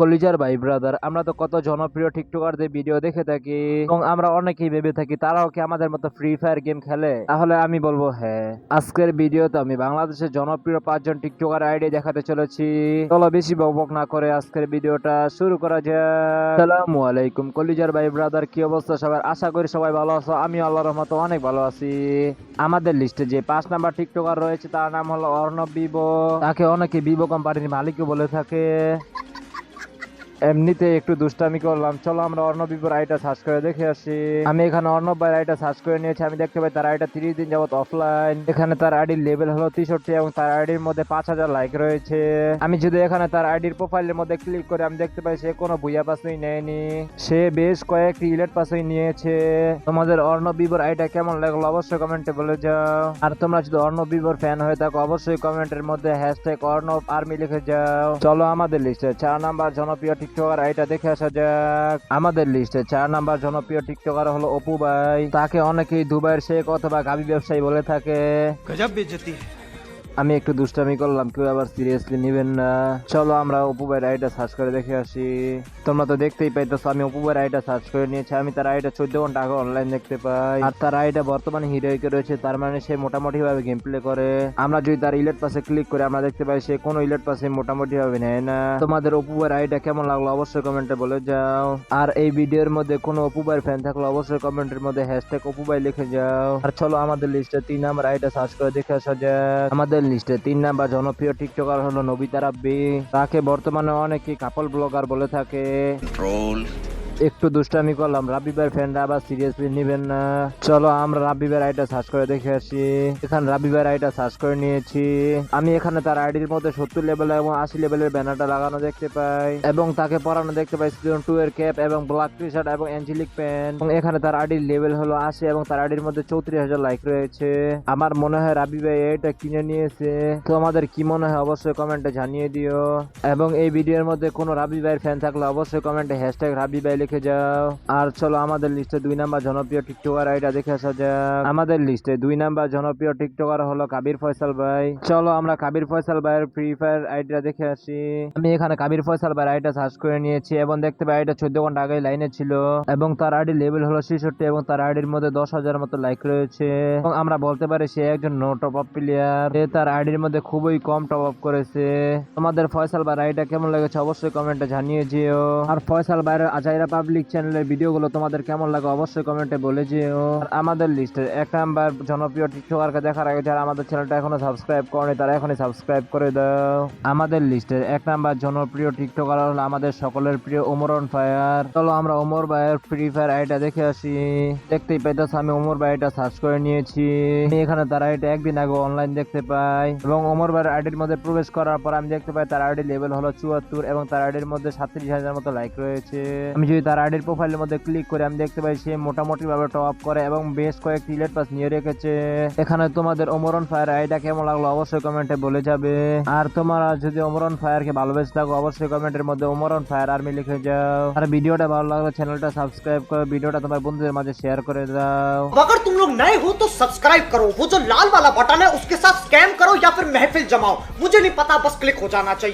কলিজার ভাই ব্রাদার আমরা তো কত জনপ্রিয় টিকটকারদের ভিডিও দেখে থাকি এবং আমরা অনেকেই ভেবে থাকি তারাও কি আমাদের মতো ফ্রি ফায়ার গেম খেলে? তাহলে আমি বলব হ্যাঁ। আজকের ভিডিওতে আমি বাংলাদেশের জনপ্রিয় পাঁচজন টিকটকার আইডি দেখাতে চলেছি। চলো বেশি বকবক না করে আজকের ভিডিওটা শুরু করা যাক। সালামু আলাইকুম, কলিজার ভাই ব্রাদার কি অবস্থা সবার? আশা করি সবাই ভালো আছো আমি আল্লাহর রহমতে অনেক ভালো আছি। আমাদের লিস্টে যে পাঁচ নাম্বার টিকটকার রয়েছে, তার নাম হলো অর্ণব বিবো। তাকে অনেকে বিবো কোম্পানির মালিকও বলে থাকে। এমনিতে একটু দুষ্টামি করলাম। চলো আমরা অর্ণব বিপুর আইটা সার্চ করে দেখে আসি। আমি এখানে অর্ণব ভাই আইটা সার্চ করে নিয়েছি। আমি দেখতে পাই তার আইটা তিরিশ দিন যাবত অফলাইন এখানে তার আইডির লেভেল হলো তেষট্টি এবং তার আইডির মধ্যে পাঁচ হাজার লাইক রয়েছে। আমি যদি এখানে তার আইডির প্রোফাইলের মধ্যে ক্লিক করে, আমি দেখতে পাই সে কোনো বুয়া পাসই নেয়নি। সে বেশ কয়েকটি ইলেট পাসই নিয়েছে। তোমাদের অর্ণব বিবর আইটা কেমন লাগল অবশ্যই কমেন্টে বলে যাও। আর তোমরা যদি অর্ণব বিবর ফ্যান হয়ে থাকো, অবশ্যই কমেন্টের মধ্যে হ্যাশট্যাগ অর্ণব আর্মি লিখে যাও। চলো আমাদের লিস্টে চার নাম্বার জনপ্রিয় টিকটকার এটা দেখে আসা যাক। আমাদের লিস্টে চার নাম্বার জনপ্রিয় টিকটকার হলো অপু ভাই। তাকে অনেকেই দুবাইয়ের শেখ অথবা গাবি ব্যবসায়ী বলে থাকে। গজব বেজতি হ্যায় আমি একটু দুষ্টামি করলাম, কেউ আবার সিরিয়াসলি নেবেন না। চলো আমরা অপু ভাইয়ের আইটা সার্চ করে দেখে আসি। তোমরা তো দেখতেই পাইতেছো, আমি অপু ভাইয়ের আইটা সার্চ করে নিয়েছি, আমি তার আইটা চোদ্দ ঘণ্টা আগে অনলাইন দেখতে পাই। আর তার আইটা বর্তমানে হিরোইকে রয়েছে, তার মানে সে মোটামুটি ভাবে গেম প্লে করে। আমরা যদি তার ইলেট পাশে ক্লিক করে আমরা দেখতে পাই, সে কোনো ইলেট পাশে মোটামুটি ভাবে নেয় না। তোমাদের অপু ভাইয়ের আইটা কেমন লাগল অবশ্যই কমেন্টে বলে যাও। আর এই ভিডিওর মধ্যে কোনো অপু ভাইয়ের ফ্যান থাকলে অবশ্যই কমেন্টের মধ্যে হ্যাশট্যাগ অপু ভাই লিখে যাও। আর চলো আমাদের লিস্টে তিন নাম্বার আইটা সার্চ করে দেখে আসা যাক। আমাদের লিস্টে তিন নাম্বার জনপ্রিয় টিকটকার হলো নবিতা রাব্বি। তাকে বর্তমানে অনেকে কাপল ব্লগার বলে থাকে। একটু দুষ্টামি করলাম। রাব্বি ভাইয়ের ফ্রেন্ডরা আবার সিরিয়াসলি নেবেন না। চলো আমরা রাব্বি ভাইয়ের আইটা সার্চ করে দেখে আসি। এখানে রাব্বি ভাইয়ের আইটা সার্চ করে নিয়েছি। আমি এখানে তার আইডির মধ্যে সত্তর লেভেল এবং আশি লেভেলের ব্যানারটা লাগানো দেখতে পাই। এবং তাকে পরানো দেখতে পাই সিজন টু এর ক্যাপ এবং ব্ল্যাক টি শার্ট এবং অ্যাঞ্জেলিক প্যান্ট এবং এখানে তার আইডির লেভেল হলো আশি এবং তার আইডির মধ্যে চৌত্রিশ হাজার লাইক রয়েছে। আমার মনে হয় রাবি ভাই এটা কিনে নিয়েছে। তো আমাদের কি মনে হয় অবশ্যই কমেন্টে জানিয়ে দিও। এবং এই ভিডিওর মধ্যে কোনো রাবি ভাইয়ের ফ্যান থাকলে অবশ্যই কমেন্টে হ্যাশট্যাগ রাবি ভাই লিখে যাও। আর চলো আমাদের লিস্টে দুই নাম্বার জনপ্রিয় টিকটকার আইডা দেখে আসা যাক। আমাদের লিস্টে দুই নাম্বার জনপ্রিয় টিকটকার হলো কাবির ফয়সাল ভাই। চলো আমরা কাবির ফয়সাল ভাইয়ের ফ্রি ফায়ার আইডিটা দেখে আসি। আমি এখানে কাবির ফয়সাল ভাইয়ের আইডা সার্চ করে নিয়েছি এবং দেখতে পাই আইডা চোদ্দ ঘণ্টা আগে লাইনে ছিল। এবং তার আইডি লেভেল হলো ছেষট্টি এবং তার আইডির মধ্যে দশ হাজার মতো লাইক রয়েছে। এবং আমরা বলতে পারি সে একজন নো টপ আপ প্লেয়ার সে তার আইডির মধ্যে খুবই কম টপ আপ করেছে। তোমাদের ফয়সাল ভাই আইডা কেমন লেগেছে অবশ্যই কমেন্টে জানিয়ে যেও। আর ফয়সাল ভাইয়ের আজাইরা পাবলিক চ্যানেলের ভিডিওগুলো তোমাদের কেমন লাগে অবশ্যই কমেন্টে বলে আর আমাদের লিস্টের এক নাম্বার জনপ্রিয় টিকটকারকে দেখার আগে যারা আমাদের চ্যানেলটা এখনও সাবস্ক্রাইব করেনি, তারা এখনই সাবস্ক্রাইব করে দাও। আমাদের লিস্টের এক নাম্বার জনপ্রিয় টিকটকার হলো আমাদের সকলের প্রিয় ওমরন ফায়ার। চলো আমরা ওমর ভাইয়ের ফ্রি ফায়ার আইটা দেখে আসি। দেখতেই পাইতেছ আমি ওমর ভাইটা সার্চ করে নিয়েছি। এখানে তার আইটা একদিন আগে অনলাইন দেখতে পাই। এবং ওমর ভাইয়ের আইডির মধ্যে প্রবেশ করার পর আমি দেখতে পাই তার আইডি লেভেল হলো চুয়াত্তর এবং তার আইডির মধ্যে সাতত্রিশ হাজার মতো লাইক রয়েছে। আমি যদি তার আইডির প্রোফাইলের মধ্যে ক্লিক করে আমি দেখতে পাই সে মোটামুটি ভাবে টপ আপ করে এবং বেশ কয়েকটি ইলেট পাস নিয়ে রেখেছে এখানে তোমাদের ওমরন ফায়ার আইডা কেমন লাগলো অবশ্যই কমেন্টে বলে যাবে আর তোমরা যদি ওমরন ফায়ার কে ভালোবেসে থাকো অবশ্যই কমেন্টের মধ্যে ওমরন ফায়ার আর্মি লিখে যাও আর ভিডিওটা ভালো লাগলে চ্যানেলটা সাবস্ক্রাইব করো ভিডিওটা তোমার বন্ধুদের মাঝে শেয়ার করে দাও अब अगर तुम लोग नए हो तो सब्सक्राइब करो वो जो लाल वाला बटन है उसके साथ स्कैम करो या फिर महफिल जमाओ मुझे नहीं पता बस क्लिक हो जाना चाहिए